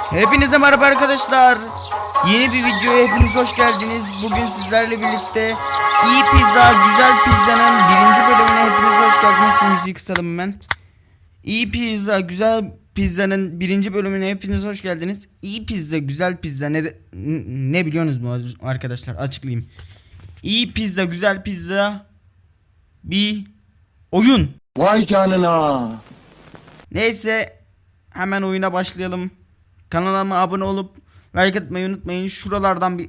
Hepinize merhaba arkadaşlar. Yeni bir videoya hepiniz hoş geldiniz. Bugün sizlerle birlikte iyi pizza, güzel pizzanın birinci bölümüne hepiniz hoş geldiniz. Şu müziği kısalım hemen. İyi pizza, güzel pizzanın birinci bölümüne hepiniz hoş geldiniz. İyi pizza, güzel pizza ne de- ne biliyorsunuz mu arkadaşlar? Açıklayayım. İyi pizza, güzel pizza bir oyun. Vay canına. Neyse hemen oyuna başlayalım. Kanalıma abone olup like atmayı unutmayın. Şuralardan bir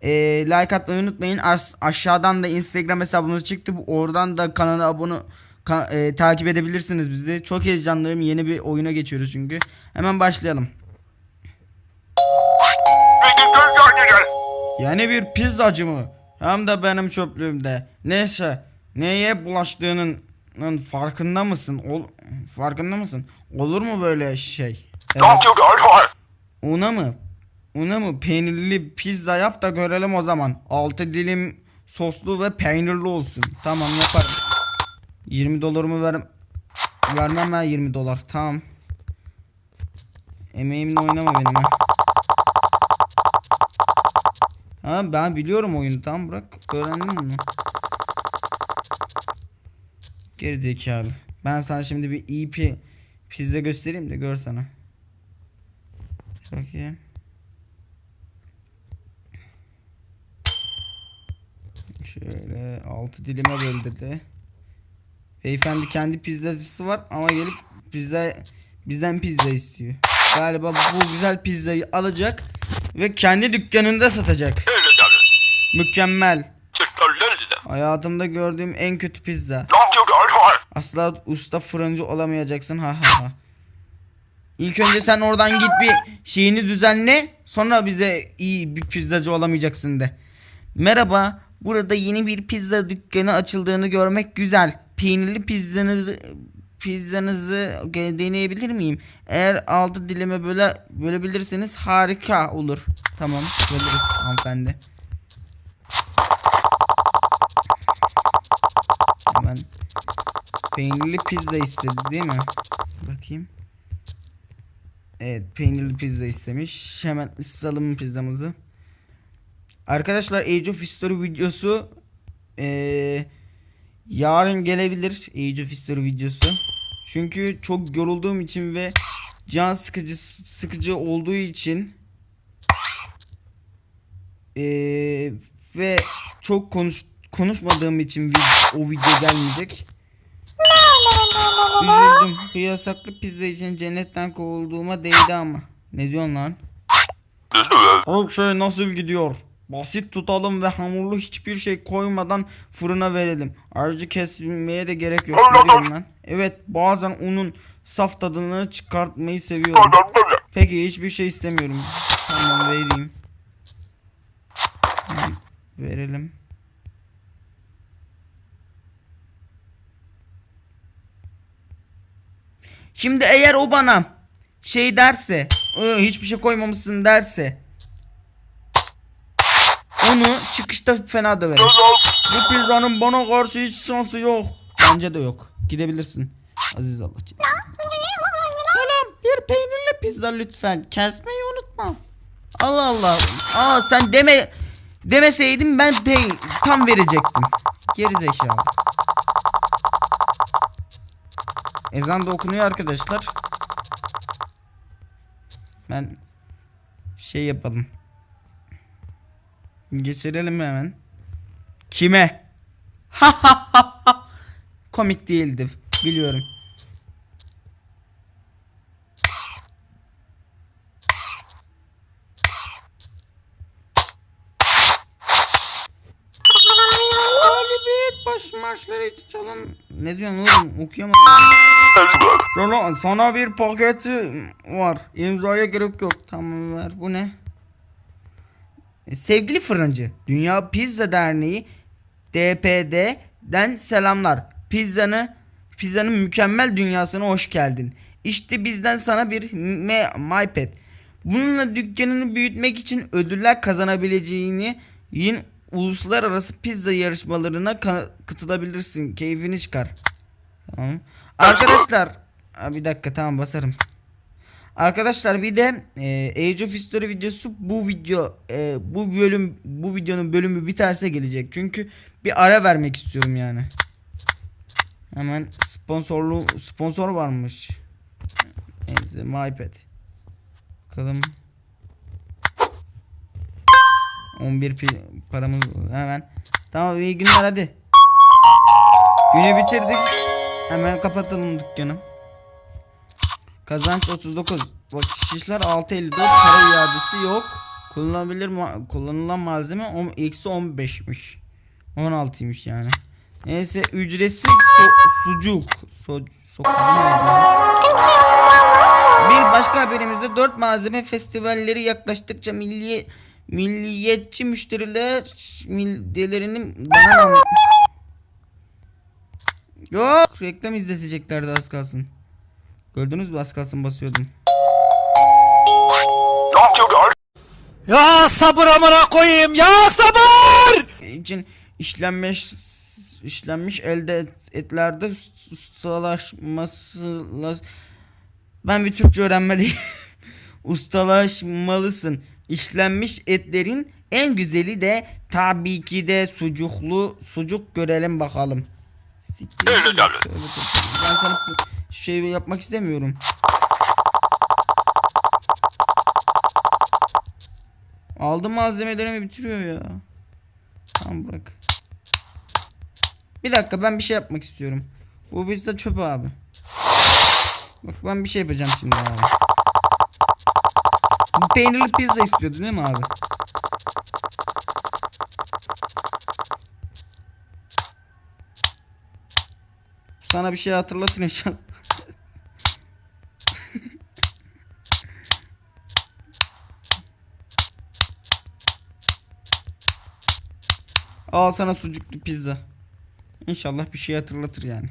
e, like atmayı unutmayın. Aşağıdan da Instagram hesabımız çıktı. Oradan da kanala abone ka- e, takip edebilirsiniz bizi. Çok heyecanlıyım. Yeni bir oyuna geçiyoruz çünkü. Hemen başlayalım. Yeni bir pizzacı mı? Hem de benim çöplüğümde. Neyse. Neye bulaştığının ın farkında mısın? Ol, farkında mısın? Olur mu böyle şey? Evet. Una mı? Una mı? Peynirli pizza yap da görelim o zaman. Altı dilim soslu ve peynirli olsun. Tamam yaparım. 20 dolarımı ver vermem ben 20 dolar. Tamam. Emeğimle oynama benim ha. Ha ben biliyorum oyunu tamam bırak. Öğrendim bunu. Geri zekalı. Ben sana şimdi bir iyi pi pizza göstereyim de gör sana. İyi. Şöyle altı dilime böl dedi. Beyefendi kendi pizzacısı var ama gelip pizza bizden pizza istiyor. Galiba bu güzel pizzayı alacak ve kendi dükkanında satacak. Mükemmel. Hayatımda gördüğüm en kötü pizza. Asla usta fırıncı olamayacaksın ha ha ha. İlk önce sen oradan git bir şeyini düzenle. Sonra bize iyi bir pizzacı olamayacaksın de. Merhaba. Burada yeni bir pizza dükkanı açıldığını görmek güzel. Peynirli pizzanızı pizzanızı deneyebilir miyim? Eğer altı dilime böyle bölebilirseniz harika olur. Tamam, böleriz hanımefendi. Hemen peynirli pizza istedi değil mi? Bakayım. Evet peynirli pizza istemiş. Hemen ısıtalım pizzamızı. Arkadaşlar Age of History videosu eee, yarın gelebilir Age of History videosu. Çünkü çok yorulduğum için ve can sıkıcı sıkıcı olduğu için eee, ve çok konuş konuşmadığım için o video gelmeyecek. Üzüldüm. Bu yasaklı pizza için cennetten kovulduğuma değdi ama. Ne diyorsun lan? Şey nasıl gidiyor? Basit tutalım ve hamurlu hiçbir şey koymadan fırına verelim. Ayrıca kesmeye de gerek yok. Ne diyorsun lan? Evet bazen unun saf tadını çıkartmayı seviyorum. Peki hiçbir şey istemiyorum. Tamam vereyim. Verelim. Şimdi eğer o bana şey derse, "Iı, hiçbir şey koymamışsın derse onu çıkışta fena döverim. Bu pizzanın bana karşı hiç şansı yok. Bence de yok. Gidebilirsin. Aziz Allah. Selam. Bir peynirli pizza lütfen. Kesmeyi unutma. Allah Allah. Aa sen deme demeseydin ben pey tam verecektim. Geri zekalı. Ezan da okunuyor arkadaşlar. Ben şey yapalım. Geçirelim hemen? Kime? Komik değildi. Biliyorum. İçin çalın. Ne diyorsun oğlum? Okuyamadım. Sana, sana bir paketi var. İmzaya gerek yok. Tamam ver. Bu ne? E, Sevgili fırıncı, Dünya Pizza Derneği DPD'den selamlar. Pizzanı pizzanın mükemmel dünyasına hoş geldin. İşte bizden sana bir MyPad. Bununla dükkanını büyütmek için ödüller kazanabileceğini yin uluslararası pizza yarışmalarına ka- katılabilirsin. Keyfini çıkar. Tamam. Arkadaşlar, bir dakika tamam basarım. Arkadaşlar bir de e, Age of History videosu bu video e, bu bölüm bu videonun bölümü biterse gelecek. Çünkü bir ara vermek istiyorum yani. Hemen sponsorlu sponsor varmış. Neyse MyPad. Bakalım. 11 pi paramız hemen. Tamam iyi günler hadi. Günü bitirdik. Hemen kapatalım dükkanı. Kazanç 39. Bak şişler 6.54 para iadesi yok. Kullanılabilir ma- kullanılan malzeme eksi 15'miş. 16'ymış yani. Neyse ücretsiz so- sucuk. So? Bir başka haberimizde 4 malzeme festivalleri yaklaştıkça milli milliyetçi müşteriler midyelerinin bana Yok reklam izleteceklerdi az kalsın. Gördünüz mü az kalsın basıyordum. Ya sabır amına koyayım ya sabır! için işlenmiş işlenmiş elde et, etlerde ustalaşması ben bir Türkçe öğrenmeliyim. Ustalaşmalısın. İşlenmiş etlerin en güzeli de tabii ki de sucuklu sucuk görelim bakalım. Siktir. Öyle Tövbe tabii. tövbe. Ben sana şey yapmak istemiyorum. Aldım malzemelerimi bitiriyor ya. Tamam bırak. Bir dakika ben bir şey yapmak istiyorum. Bu pizza çöp abi. Bak ben bir şey yapacağım şimdi abi. Peynirli pizza istiyordu değil mi abi? Sana bir şey hatırlatın inşallah. Al sana sucuklu pizza. İnşallah bir şey hatırlatır yani.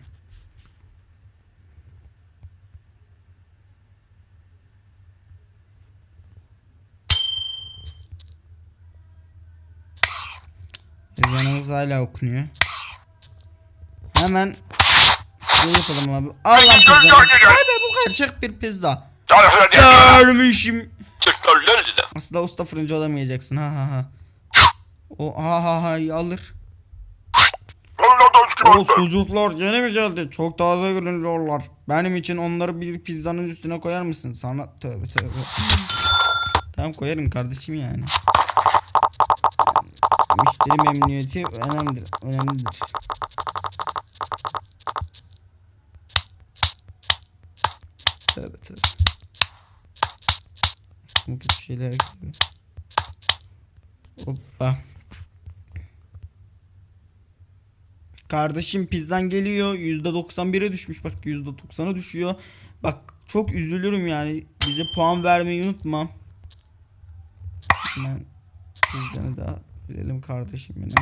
Ezanımız hala okunuyor. Hemen şey yapalım abi. Al lan pizza. Abi bu gerçek bir pizza. Görmüşüm. Asla usta fırıncı olamayacaksın ha ha ha. O ha ha ha alır. O sucuklar yeni mi geldi? Çok taze görünüyorlar. Benim için onları bir pizzanın üstüne koyar mısın? Sana tövbe tövbe. tamam koyarım kardeşim yani. Müşteri memnuniyeti önemlidir. Önemlidir. Tövbe tövbe. Kötü şeyler geliyor. Hoppa. Kardeşim pizzan geliyor. %91'e düşmüş. Bak %90'a düşüyor. Bak çok üzülürüm yani. Bize puan vermeyi unutma. Kardeşim benim.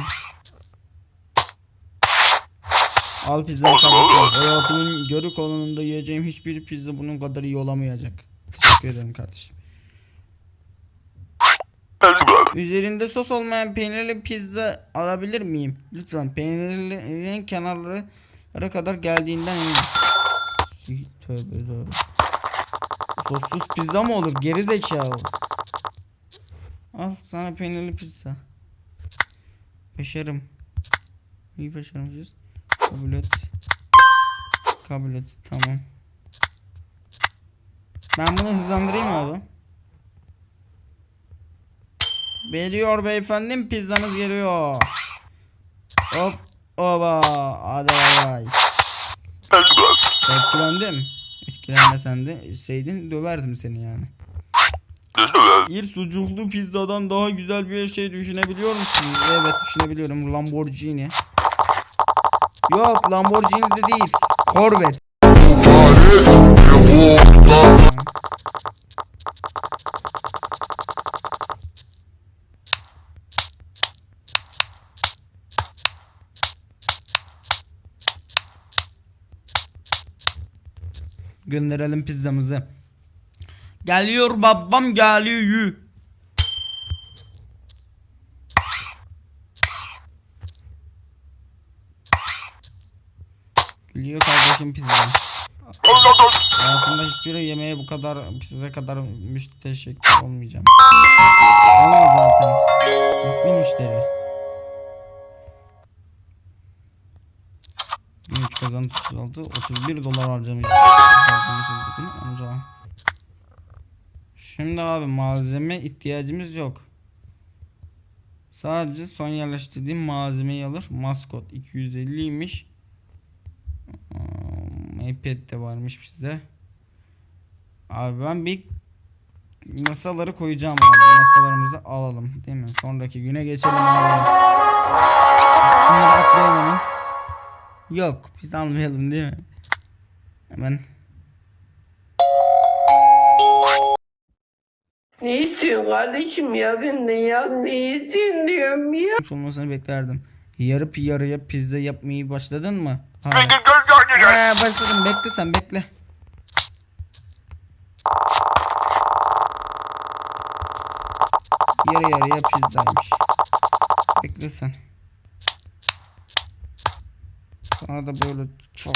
Al pizzanı kardeşim. Hayatımın geri kalanında yiyeceğim hiçbir pizza bunun kadar iyi olamayacak. Teşekkür ederim kardeşim. Üzerinde sos olmayan peynirli pizza alabilir miyim? Lütfen peynirlerin kenarları kadar geldiğinden eminim. Tövbe tövbe. Sossuz pizza mı olur? Geri zekalı. Al sana peynirli pizza. Başarım. İyi başarmışız. Kabul et. Kabul et. Tamam. Ben bunu hızlandırayım abi. Geliyor beyefendim pizzanız geliyor. Hop oba hadi bay. Etkilendim. Etkilenmesen de seydin döverdim seni yani. Bir sucuklu pizzadan daha güzel bir şey düşünebiliyor musun? Evet düşünebiliyorum Lamborghini. Yok Lamborghini de değil. Corvette. Gönderelim pizzamızı. Geliyor babam geliyor. Geliyor kardeşim pizza. Hayatımda hiçbir yemeğe bu kadar size kadar müteşekkir olmayacağım. Olmaz zaten. Mutlu müşteri. 13 kazandı 36 31 dolar harcamış. Amca. Şimdi abi malzeme ihtiyacımız yok. Sadece son yerleştirdiğim malzemeyi alır. Maskot 250'ymiş. iPad de varmış bize. Abi ben bir masaları koyacağım abi. Masalarımızı alalım değil mi? Sonraki güne geçelim abi. Şunları atlayalım. Yok biz almayalım değil mi? Hemen Ne istiyorsun kardeşim ya benden ya? Ne istiyorsun diyorum ya? Hiç olmasını beklerdim. Yarı yarıya pizza yapmayı başladın mı? Hayır. Ee, başladım bekle sen bekle. Yarı yarıya pizzaymış. Bekle sen. Sonra da böyle çok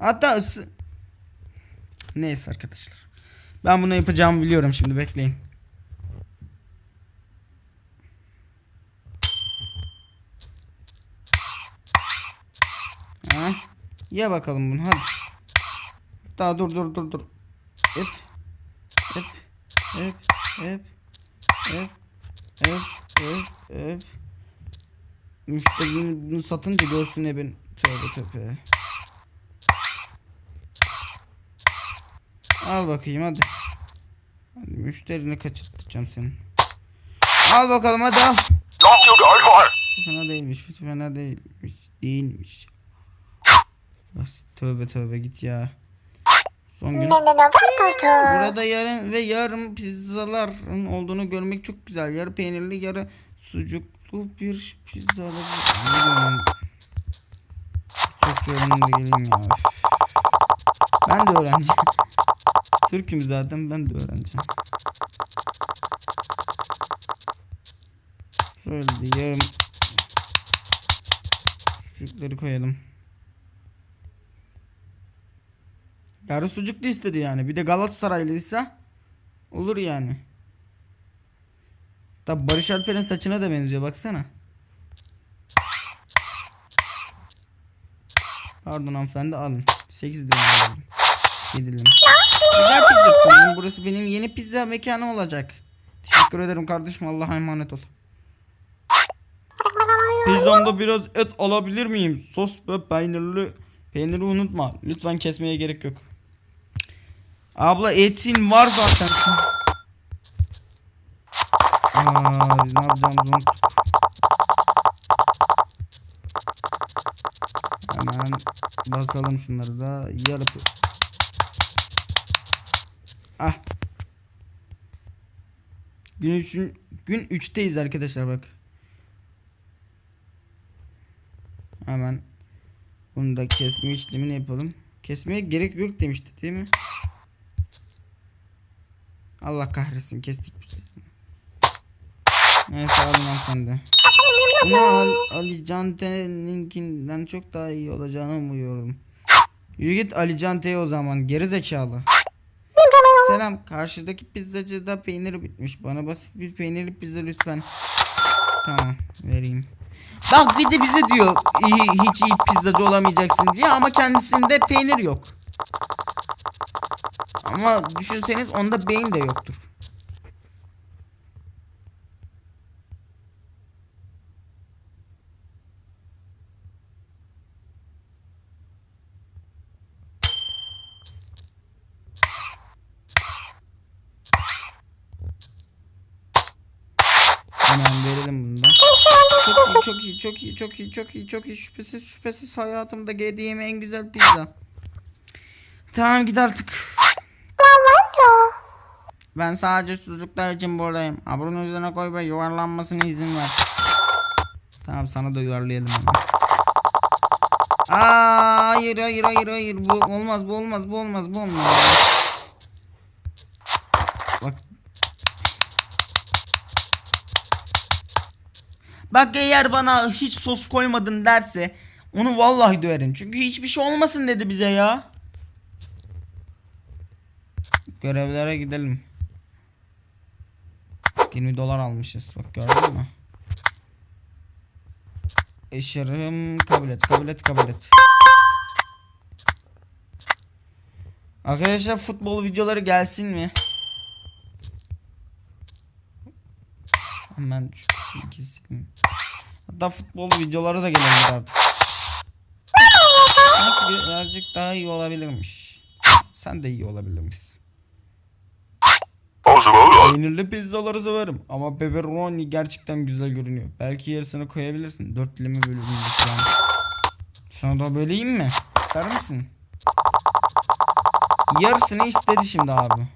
Hatta ısı... Neyse arkadaşlar. Ben bunu yapacağımı biliyorum şimdi bekleyin. Ha? Ye bakalım bunu hadi. Daha dur dur dur dur. Hep. Hep. Hep. Hep. Hep. Hep. Hep. Hep. Müşterinin bunu satınca görsün ne ben. Tövbe tövbe. Al bakayım hadi. Hadi müşterini kaçırtacağım senin. Al bakalım hadi al. Fena değilmiş. Fena değilmiş. Değilmiş. Tövbe tövbe git ya. Son gün. Burada yarın ve yarım pizzaların olduğunu görmek çok güzel. Yarı peynirli, yarı sucuklu bir pizza alabilirim. Çok öğrendim de geleyim ya. Ben de öğrenci. Türk'üm zaten ben de öğreneceğim. Şöyle yarım sucukları koyalım. Yarı sucuklu istedi yani. Bir de Galatasaraylıysa olur yani. Tabi Barış Alper'in saçına da benziyor baksana. Pardon hanımefendi alın. 8 dilim alalım. 7 dilim. Güzel pizza sanırım. Burası benim yeni pizza mekanı olacak. Teşekkür ederim kardeşim. Allah'a emanet ol. Pizzamda biraz et alabilir miyim? Sos ve peynirli. Peyniri unutma. Lütfen kesmeye gerek yok. Abla etin var zaten. Aa, biz ne yapacağımızı unuttuk. Hemen basalım şunları da. Yarıp. Gün üçün gün 3'teyiz arkadaşlar bak. Hemen bunu da kesme işlemini yapalım. Kesmeye gerek yok demişti değil mi? Allah kahretsin kestik biz. Neyse alın de. Bunu Al, Ali Cante'ninkinden çok daha iyi olacağını umuyorum. Yürü git Ali Cante'ye o zaman geri zekalı. Selam karşıdaki pizzacıda peynir bitmiş. Bana basit bir peynirli pizza lütfen. Tamam vereyim. Bak bir de bize diyor hiç iyi pizzacı olamayacaksın diye ama kendisinde peynir yok. Ama düşünseniz onda beyin de yoktur. Hemen verelim bunu da. Çok iyi, çok iyi, çok iyi, çok iyi. Şüphesiz, şüphesiz hayatımda yediğim en güzel pizza. Tamam git artık. Ben sadece sucuklar için buradayım. Abrunun üzerine koy ve yuvarlanmasına izin ver. Tamam sana da yuvarlayalım. Aa, hayır hayır hayır hayır bu olmaz bu olmaz bu olmaz bu olmaz. Bak eğer bana hiç sos koymadın derse onu vallahi döverim. Çünkü hiçbir şey olmasın dedi bize ya. Görevlere gidelim. 20 dolar almışız. Bak gördün mü? Eşerim kabul et kabul et kabul et. Arkadaşlar futbol videoları gelsin mi? Hemen şu ikisini. Hatta futbol videoları da gelebilir artık. Sanki birazcık daha iyi olabilirmiş. Sen de iyi olabilirmişsin. Peynirli pizzaları severim ama pepperoni gerçekten güzel görünüyor. Belki yarısını koyabilirsin. Dört dilimi şu an. Sana da böleyim mi? İster misin? Yarısını istedi şimdi abi.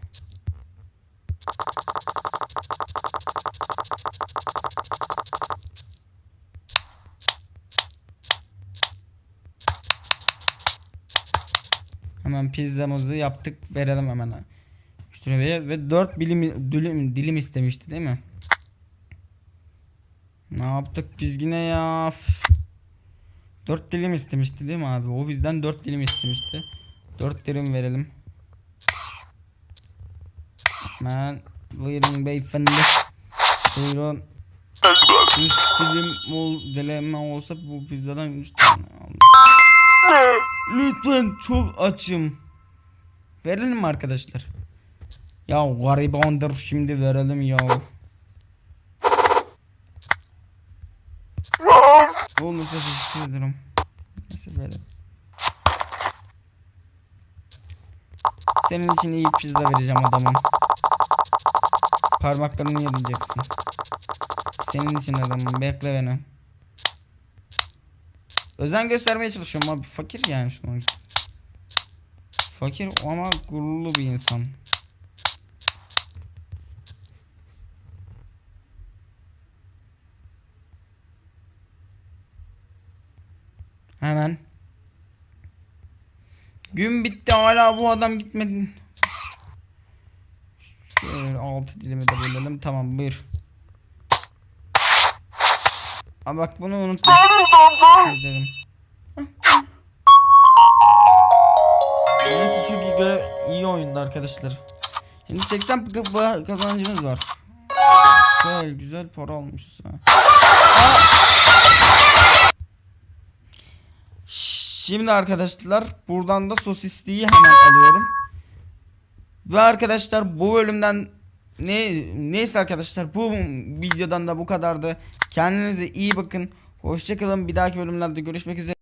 Hemen pizzamızı yaptık verelim hemen. Şuraya ve 4 bilim dilim, dilim istemişti değil mi? Ne yaptık biz yine ya? 4 dilim istemişti değil mi abi? O bizden 4 dilim istemişti. 4 dilim verelim. Hemen buyurun beyefendi. Buyurun. 3 dilim ol, dileme olsa bu pizzadan 3 tane aldım. Lütfen çok açım. Verelim mi arkadaşlar? Ya garibandır şimdi verelim ya. Olursa teşekkür ederim. Neyse verelim. Senin için iyi pizza vereceğim adamım. Parmaklarını yedireceksin. Senin için adamım. Bekle beni. Özen göstermeye çalışıyorum abi. Fakir yani şunu. Fakir ama gururlu bir insan. Hemen. Gün bitti hala bu adam gitmedi. Şöyle altı dilimi de bölelim. Tamam buyur. Aa bak bunu unutma. Arkadaşlar. Şimdi 80 p- p- kazancımız var. Güzel güzel para almışız. Şimdi arkadaşlar buradan da sosisliği hemen alıyorum. Ve arkadaşlar bu bölümden ne neyse arkadaşlar bu videodan da bu kadardı. Kendinize iyi bakın. Hoşçakalın. Bir dahaki bölümlerde görüşmek üzere.